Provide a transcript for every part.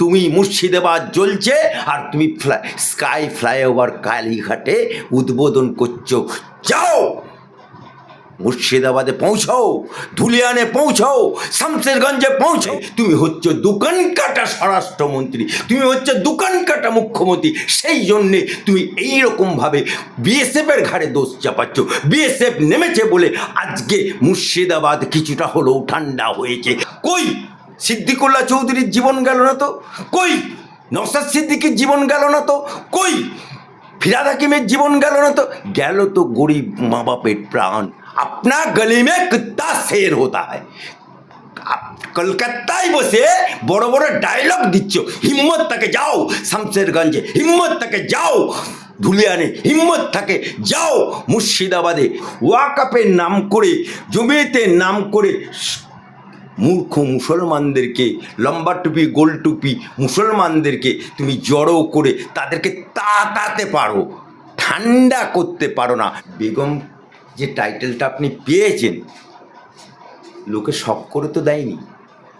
তুমি মুর্শিদাবাদ জ্বলছে আর তুমি ফ্লাই স্কাই ফ্লাইওভার কালীঘাটে উদ্বোধন করছ। যাও! মুর্শিদাবাদে পৌঁছাও, ধুলিয়ানে পৌঁছাও শামসেরগঞ্জে পৌঁছাও। তুমি হচ্ছে দোকান কাটা স্বরাষ্ট্রমন্ত্রী, তুমি হচ্ছে দোকান কাটা মুখ্যমন্ত্রী। সেই জন্যে তুমি এই রকমভাবে বিএসএফের ঘাড়ে দোষ চাপাচ্ছ। বিএসএফ নেমেছে বলে আজকে মুর্শিদাবাদ কিছুটা হলেও ঠান্ডা হয়েছে। কই? সিদ্দিকুল্লাহ চৌধুরীর জীবন গেল না তো? কই? নসাদ সিদ্দিকির জীবন গেল না তো? কই? ফিরাদ হাকিমের জীবন গেল না তো? গেল তো গরিব মা বাপের প্রাণ। আপনা গলি মে কুত্তা শের হতা কলকাতায় বসে বড় বড় ডায়লগ দিচ্ছ। হিম্মত তাকে যাও শামসেরগঞ্জে। হিম্মত তাকে যাও ধুলিয়ানে। হিম্মত থাকে যাও মুর্শিদাবাদে। ওয়াকাপের নাম করে জমিতে নাম করে মূর্খ মুসলমানদেরকে, লম্বা টুপি, গোল টুপি মুসলমানদেরকে তুমি জড়ো করে তাদেরকে তাতাতে পারো, ঠান্ডা করতে পারো না। বেগম, যে টাইটেলটা আপনি পেয়েছেন, লোকে শখ করে তো দেয়নি।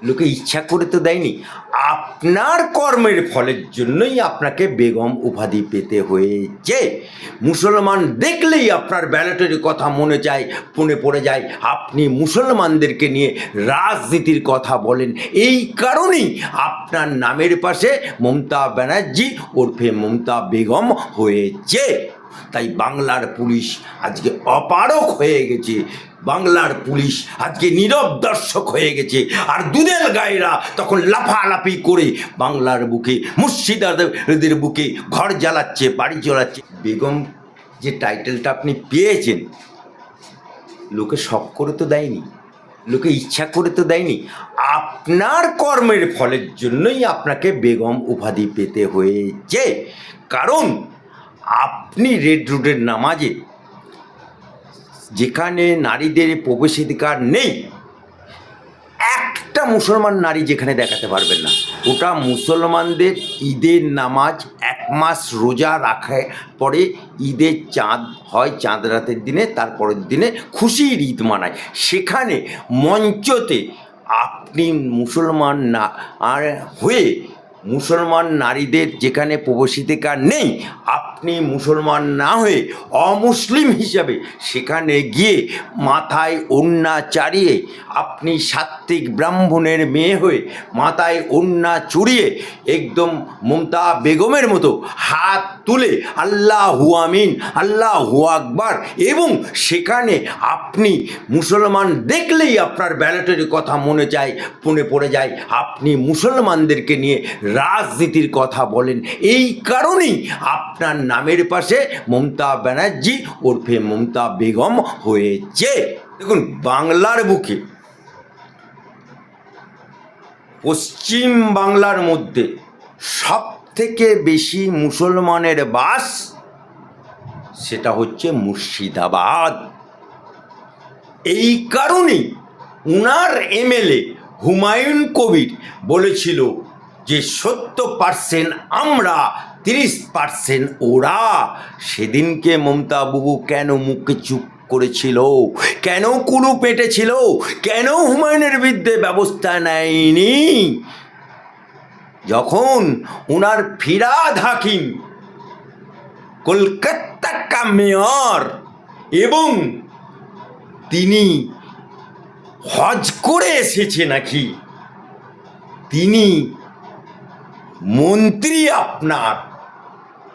লোকে ইচ্ছা করে তো দেয়নি। আপনার কর্মের ফলের জন্যই আপনাকে বেগম উপাধি পেতে হয়েছে। মুসলমান দেখলেই আপনার ব্যালটের কথা মনে যায়, মনে পড়ে যায়। আপনি মুসলমানদেরকে নিয়ে রাজনীতির কথা বলেন। এই কারণেই আপনার নামের পাশে মমতা ব্যানার্জি ওরফে মমতা বেগম হয়েছে। তাই বাংলার পুলিশ আজকে অপারক হয়ে গেছে। বাংলার পুলিশ আজকে নীরব দর্শক হয়ে গেছে। আর দুধেল গায়েরা তখন লাফালাফি করে বাংলার বুকে, মুর্শিদাবাদের বুকে ঘর জ্বালাচ্ছে, বাড়ি জ্বালাচ্ছে। বেগম, যে টাইটেলটা আপনি পেয়েছেন, লোকে শখ করে তো দেয়নি, লোকে ইচ্ছা করে তো দেয়নি। আপনার কর্মের ফলের জন্যই আপনাকে বেগম উপাধি পেতে হয়েছে। কারণ আপনি রেড রুটের নামাজে, যেখানে নারীদের প্রবেশাধিকার নেই, একটা মুসলমান নারী যেখানে দেখাতে পারবেন না। ওটা মুসলমানদের ঈদের নামাজ এক মাস রোজা রাখার পরে ঈদের চাঁদ হয়, চাঁদ রাতের দিনে, তারপরের দিনে খুশির ঈদ মানায়। সেখানে মঞ্চতে আপনি মুসলমান না, আর হয়ে মুসলমান নারীদের যেখানে প্রবেশাধিকার নেই, আপনি মুসলমান না হয়ে অমুসলিম হিসাবে সেখানে গিয়ে মাথায় ওন্না চাড়িয়ে আপনি সাত্ত্বিক ব্রাহ্মণের মেয়ে হয়ে মাথায় ওন্না চড়িয়ে একদম মমতা বেগমের মতো হাত তুলে আল্লাহ হুয়ামিন আল্লাহ হু আকবার এবং সেখানে আপনি মুসলমান দেখলেই আপনার ব্যালটের কথা মনে যায়, মনে পড়ে যায়। আপনি মুসলমানদেরকে নিয়ে রাজনীতির কথা বলেন। এই কারণেই আপনার নামের পাশে মমতা ব্যানার্জি ওরফে মমতা বেগম হয়েছে। দেখুন, বাংলার বুকে, পশ্চিম বাংলার মধ্যে সব থেকে বেশি মুসলমানের বাস সেটা হচ্ছে মুর্শিদাবাদ। এই কারণেই উনার এমএলএ হুমায়ুন কবির বলেছিল যে সত্তর পার্সেন্ট আমরা, তিরিশ পার্সেন্ট ওরা। সেদিনকে মমতা বাবু কেন মুখে চুপ করেছিল? কেন কুলু পেটেছিল কেন হুমায়ুনের বিরুদ্ধে ব্যবস্থা নেয়নি? যখন ওনার ফিরাদ হাকিম, কলকাতা মেয়র এবং তিনি হজ করে এসেছে নাকি, তিনি মন্ত্রী আপনার।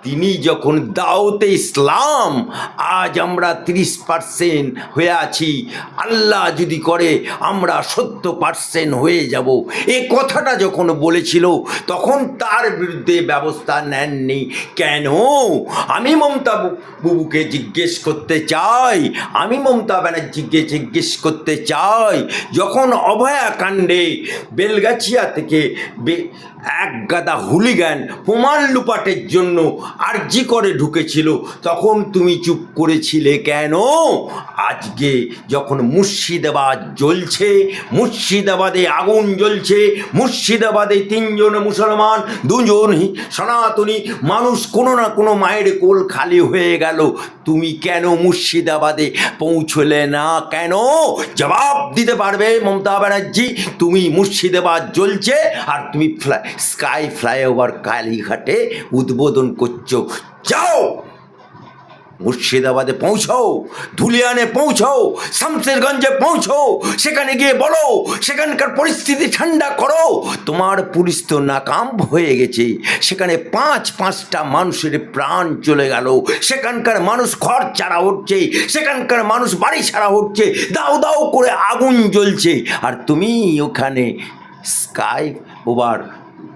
তিনি যখন দাওতে ইসলাম, আজ আমরা তিরিশ পার্সেন্ট হয়ে আছি। আল্লাহ যদি করে, আমরা সত্তর পার্সেন্ট হয়ে যাব। এ কথাটা যখন বলেছিল, তখন তার বিরুদ্ধে ব্যবস্থা নেননি। কেন? আমি মমতা বুবুকে জিজ্ঞেস করতে চাই। আমি মমতা ব্যানার্জিকে জিজ্ঞেস করতে চাই। যখন অভয়াকাণ্ডে বেলগাছিয়া থেকে এক গাদা হুলিগান প্রমাণ লুপাটের জন্য আরজি করে ঢুকেছিল, তখন তুমি চুপ করেছিলে কেন? আজকে যখন মুর্শিদাবাদ জ্বলছে, মুর্শিদাবাদে আগুন জ্বলছে, মুর্শিদাবাদে তিনজন মুসলমান, দুজন সনাতনী মানুষ কোনো না কোনো মায়ের কোল খালি হয়ে গেল। তুমি কেন মুর্শিদাবাদে পৌঁছলে না কেন? জবাব দিতে পারবে মমতা ব্যানার্জি, তুমি মুর্শিদাবাদ জ্বলছে আর তুমি ফ্লাই, স্কাই ফ্লাইওভার কালীঘাটে উদ্বোধন করছ। যাও! মুর্শিদাবাদে পৌঁছাও, ধুলিয়ানে পৌঁছাও, শামসেরগঞ্জে পৌঁছাও, সেখানে গিয়ে বলো, সেখানকার পরিস্থিতি ঠান্ডা করো। তোমার পুলিশ তো নাকাম হয়ে গেছে। সেখানে পাঁচ, পাঁচটা মানুষের প্রাণ চলে গেল। সেখানকার মানুষ ঘর ছাড়া হচ্ছে সেখানকার মানুষ বাড়ি ছাড়া হচ্ছে দাও দাও করে আগুন জ্বলছে। আর তুমি ওখানে স্কাই ওভার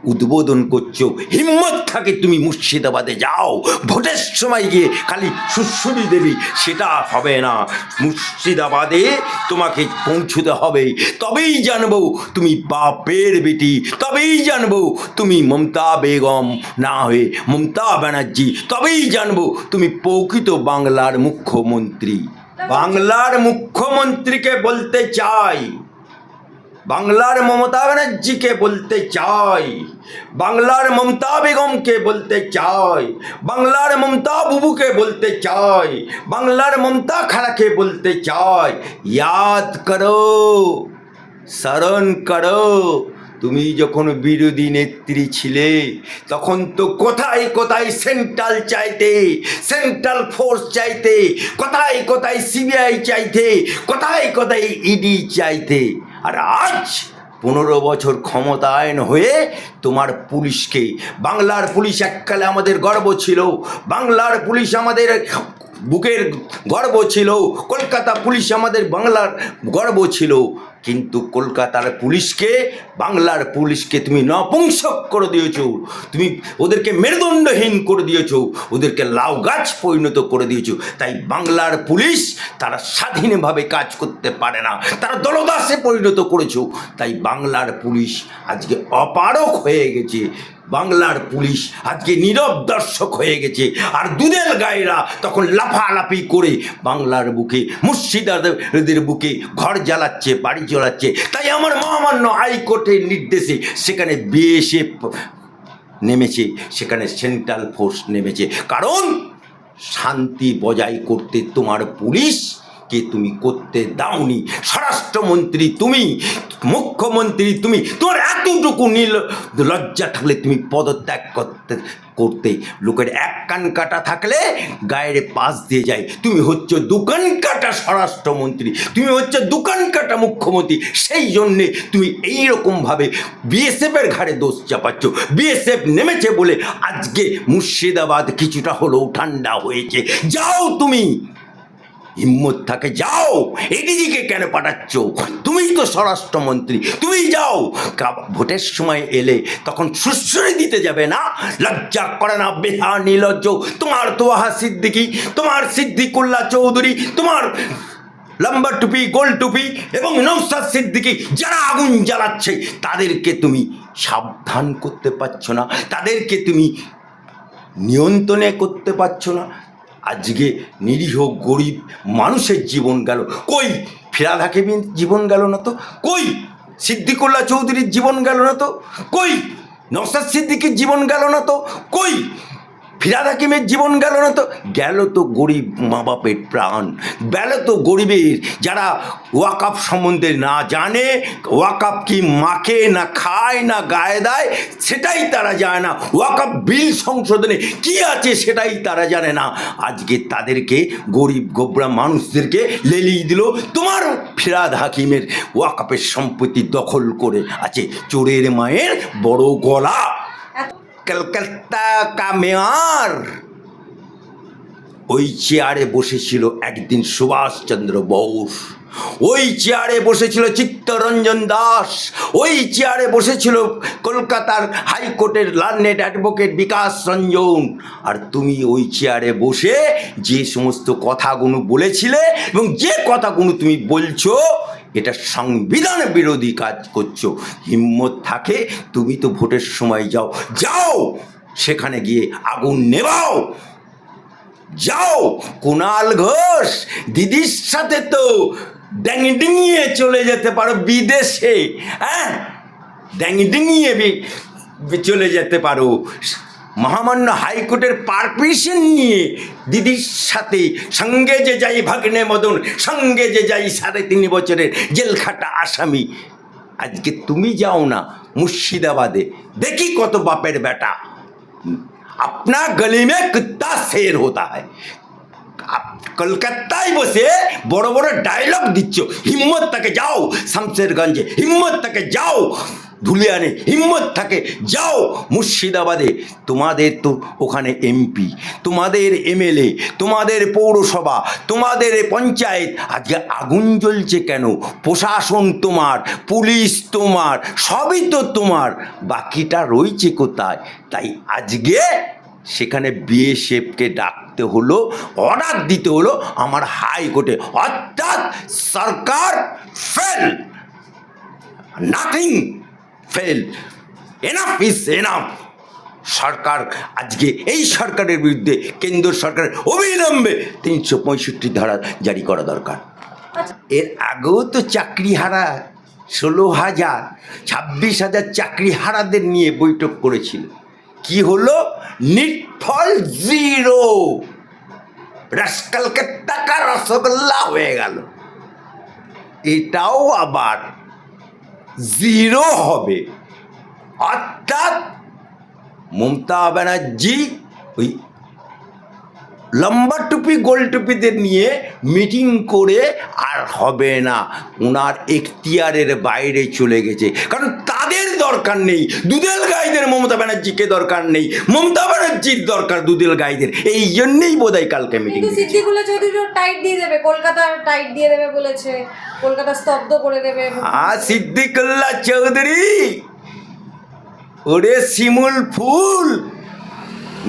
উদ্বোধন করছ। হিম্মত থাকে তুমি মুর্শিদাবাদে যাও। ভোটের সময় গিয়ে খালি সুশ্রুরি দেবী সেটা হবে না। মুর্শিদাবাদে তোমাকে পৌঁছতে হবে। তবেই জানব তুমি বাপের বেটি তবেই জানব তুমি মমতা বেগম না হয়ে মমতা ব্যানার্জি তবেই জানব তুমি প্রকৃত বাংলার মুখ্যমন্ত্রী। বাংলার মুখ্যমন্ত্রীকে বলতে চাই। বাংলার মমতা ব্যানার্জিকে বলতে চাই। বাংলার মমতা বেগমকে বলতে চাই। বাংলার মমতা বুবুকে বলতে চাই। বাংলার মমতা খালাকে বলতে চাই। ইয়াদ করো, স্মরণ করো। তুমি যখন বিরোধী নেত্রী ছিলে, তখন তো কোথায় কোথায় সেন্ট্রাল চাইতে, সেন্ট্রাল ফোর্স চাইতে, কোথায় কোথায় সিবিআই চাইতে, কোথায় কোথায় ইডি চাইতে আর আজ পনেরো বছর ক্ষমতায়ন হয়ে তোমার পুলিশকে, বাংলার পুলিশ এককালে আমাদের গর্ব ছিল, বাংলার পুলিশ আমাদের বুকের গর্ব ছিল। কলকাতা পুলিশ আমাদের বাংলার গর্ব ছিল। কিন্তু কলকাতার পুলিশকে, বাংলার পুলিশকে তুমি নপুংসক করে দিয়েছ। তুমি ওদেরকে মেরুদণ্ডহীন করে দিয়েছ। ওদেরকে লাউ গাছ পরিণত করে দিয়েছ। তাই বাংলার পুলিশ তারা স্বাধীনভাবে কাজ করতে পারে না। তারা দলদাসে পরিণত করেছ। তাই বাংলার পুলিশ আজকে অপারক হয়ে গেছে। বাংলার পুলিশ আজকে নীরব দর্শক হয়ে গেছে। আর দুধেল গায়েরা তখন লাফালাফি করে বাংলার বুকে, মুর্শিদাবাদের বুকে ঘর জ্বালাচ্ছে, বাড়ি জ্বালাচ্ছে। তাই আমার মহামান্য হাইকোর্টের নির্দেশে সেখানে বিএসএফ নেমেছে, সেখানে সেন্ট্রাল ফোর্স নেমেছে। কারণ শান্তি বজায় করতে তোমার পুলিশ কে তুমি করতে দাওনি। স্বরাষ্ট্রমন্ত্রী তুমি মুখ্যমন্ত্রী, তুমি তোমার এতটুকু নীল লজ্জা থাকলে তুমি পদত্যাগ করতে করতে। লোকের এক কান কাটা থাকলে গায়ের পাশ দিয়ে যায়। তুমি হচ্ছে দোকান কাটা স্বরাষ্ট্রমন্ত্রী। তুমি হচ্ছে দোকান কাটা মুখ্যমন্ত্রী। সেই জন্যে তুমি এই রকমভাবে বিএসএফের ঘাড়ে দোষ চাপাচ্ছ। বিএসএফ নেমেছে বলে আজকে মুর্শিদাবাদ কিছুটা হলেও ঠান্ডা হয়েছে। যাও তুমি! হিম্মত থাকে, যাও, এদিকে কেন পাঠাচ্ছ? তুমিই তো স্বরাষ্ট্রমন্ত্রী, তুমিই যাও। ভোটের সময় এলে তখন সুশ্রী দিতে যাবে না? লজ্জা করে না বেহা নির্লজ্জ তোমার তোয়াহা সিদ্দিকি, তোমার সিদ্দিকুল্লাহ চৌধুরী, তোমার লম্বা টুপি, গোল টুপি এবং নৌসাদ সিদ্দিকি যারা আগুন জ্বালাচ্ছে, তাদেরকে তুমি সাবধান করতে পারছ না। তাদেরকে তুমি নিয়ন্ত্রণে করতে পারছ না। আজকে নিরীহ গরিব মানুষের জীবন গেল। কই ফিরাদ হাকিমের জীবন গেল না তো? কই সিদ্দিকুল্লাহ চৌধুরীর জীবন গেল না তো? কই নসাদ সিদ্দিকির জীবন গেল না তো? কই ফিরাদ হাকিমের জীবন গেল না তো? গেল তো গরিব মা বাপের প্রাণ। গেল তো গরিবের যারা ওয়াকাপ সম্বন্ধে না জানে ওয়াকাপ কি মাকে না খায় না গায়ে দেয়, সেটাই তারা জানে না। ওয়াকাপ বিল সংশোধনে কি আছে সেটাই তারা জানে না। আজকে তাদেরকে, গরিব গোবরা মানুষদেরকে লেলিয়ে দিল তোমার ফিরাদ হাকিমের ওয়াকাপের সম্পত্তি দখল করে আছে। চোরের মায়ের বড় গলা। কলকাতা কা মেয়ার। ওই চেয়ারে বসেছিল একদিন সুভাষচন্দ্র বোস। ওই চেয়ারে বসেছিল চিত্তরঞ্জন দাস। ওই চেয়ারে বসেছিল কলকাতার হাইকোর্টের লার্নেড অ্যাডভোকেট বিকাশ রঞ্জন। আর তুমি ওই চেয়ারে বসে যে সমস্ত কথাগুলো বলেছিলে এবং যে কথাগুলো তুমি বলছো এটা সংবিধান বিরোধী কাজ করছ। হিম্মত থাকে, তুমি তো ভোটের সময় যাও। যাও! সেখানে গিয়ে আগুন নেবাও যাও! কুণাল ঘোষ, দিদির সাথে তো ড্যাঙি ডিঙিয়ে চলে যেতে পারো বিদেশে হ্যাঁ? ড্যাঙি ডিঙিয়ে বি- বি- চলে যেতে পারো। মহামান্য হাইকোর্টের পারমিশন নিয়ে দিদির সাথে সঙ্গে যে যাই ভাগ্নে মদন, সঙ্গে যে যাই সাড়ে তিন বছরের জেলখাটা আসামি। আজকে তুমি যাও না মুর্শিদাবাদে, দেখি কত বাপের বেটা। আপনার গলিমে কুত্তা শের হতা হয় কলকাতায় বসে বড় বড় ডায়লগ দিচ্ছ। হিম্মত তাকে যাও শামশেরগঞ্জে হিম্মত তাকে যাও। ধুলিয়ানে হিম্মত থাকে, যাও মুর্শিদাবাদে। তোমাদের তো ওখানে এমপি, তোমাদের এমএলএ, তোমাদের পৌরসভা, তোমাদের পঞ্চায়েত, আজকে আগুন জ্বলছে কেন? প্রশাসন তোমার, পুলিশ তোমার, সবই তো তোমার, বাকিটা রয়েছে কোথায়? তাই আজকে সেখানে বিএসএফকে ডাকতে হলো, অর্ডার দিতে হলো আমার হাইকোর্টে। অর্থাৎ সরকার fail, nothing. Fail. Enough is enough সরকার আজকে এই সরকারের বিরুদ্ধে কেন্দ্র সরকারের অবিলম্বে তিনশো পঁয়ষট্টি ধারা জারি করা দরকার। আচ্ছা। এর আগেও তো চাকরি হারা ষোলো হাজার ছাব্বিশ হাজার চাকরি হারাদের নিয়ে বৈঠক করেছিল। কি হলো? নিটফল জিরো। রাসকালকে টাকা রসগোল্লা হয়ে গেল। এটাও আবার জিরো হবে। অর্থাৎ মমতা ব্যানার্জি ওই লম্বা টুপি, গোল টুপিদের নিয়ে মিটিং করে আর হবে না। ওনার এখতিয়ারের বাইরে চলে গেছে। কারণ তাদের দরকার নেই। দুদেল গাইদের মমতা ব্যানার্জিকে দরকার নেই। মমতা ব্যানার্জির দরকার দুদেল গাইদের। এই জন্যেই বোধহয় কালকে মিটিং টাইট দিয়ে দেবে। কলকাতা টাইট দিয়ে দেবে বলেছে। কলকাতা স্তব্ধ করে দেবে। আর সিদ্দিকুল্লাহ চৌধুরী! ওরে শিমুল ফুল!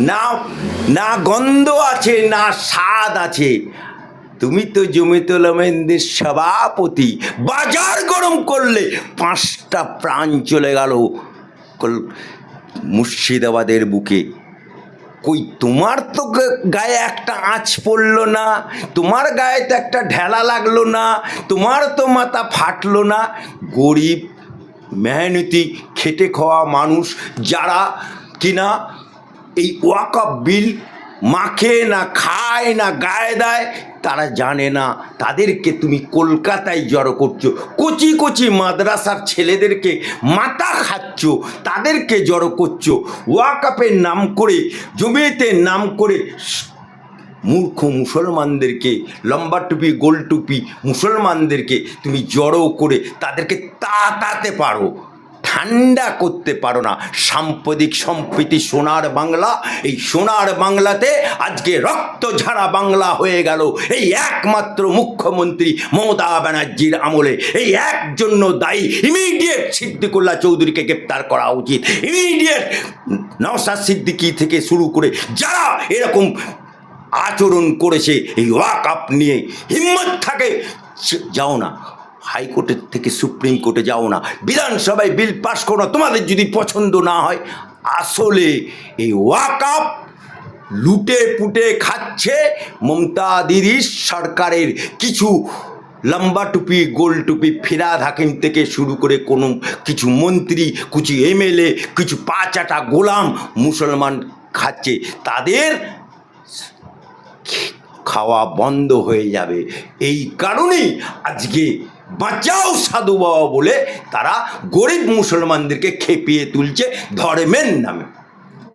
না না গন্ধ আছে না স্বাদ আছে। তুমি তো জমিতুল আহমেদের সভাপতি। বাজার গরম করলে পাঁচটা প্রাণ চলে গেল। মুর্শিদাবাদের বুকে। কই, তোমার তো গায়ে একটা আঁচ পড়ল না, তোমার গায়ে তো একটা ঢেলা লাগল না, তোমার তো মাথা ফাটলো না। গরিব, মেহনতি, খেটে খাওয়া মানুষ যারা কিনা এই ওয়াকআপ বিল মাখে না, খায় না, গায়ে দেয় তারা জানে না, তাদেরকে তুমি কলকাতায় জড়ো করছ। কচি কচি মাদ্রাসার ছেলেদেরকে মাথা খাচ্ছ, তাদেরকে জড়ো করছ। ওয়াকআপের নাম করে জমিয়েতের নাম করে মূর্খ মুসলমানদেরকে, লম্বা টুপি, গোল টুপি মুসলমানদেরকে তুমি জড়ো করে তাদেরকে তাতাতে পারো। ঠান্ডা করতে পারো না। সাম্প্রতিক সম্প্রীতি সোনার বাংলা, এই সোনার বাংলাতে আজকে রক্ত ঝাড়া বাংলা হয়ে গেল। এই একমাত্র মুখ্যমন্ত্রী মমতা ব্যানার্জির আমলে, এই এক জন্য দায়ী ইমিডিয়েট সিদ্দিকুল্লাহ চৌধুরীকে গ্রেপ্তার করা উচিত। ইমিডিয়েট নওসাদ সিদ্দিকি থেকে শুরু করে যারা এরকম আচরণ করেছে, এই ওয়াক আপ নিয়ে হিম্মত থাকে, যাও না। হাইকোর্টের থেকে সুপ্রিম কোর্টে যাও না। বিধানসভায় বিল পাশ করো না। তোমাদের যদি পছন্দ না হয়, আসলে এই ওয়াক আপ লুটে পুটে খাচ্ছে মমতা দিদির সরকারের কিছু লম্বা টুপি, গোল টুপি ফিরাদ হাকিম থেকে শুরু করে কোনো কিছু মন্ত্রী, কিছু এমএলএ, কিছু পাঁচাটা গোলাম মুসলমান খাচ্ছে। তাদের খাওয়া বন্ধ হয়ে যাবে। এই কারণেই আজকে বাঁচাও সাধু বাবা বলে তারা গরিব মুসলমানদেরকে খেপিয়ে তুলছে ধর্মের নামে।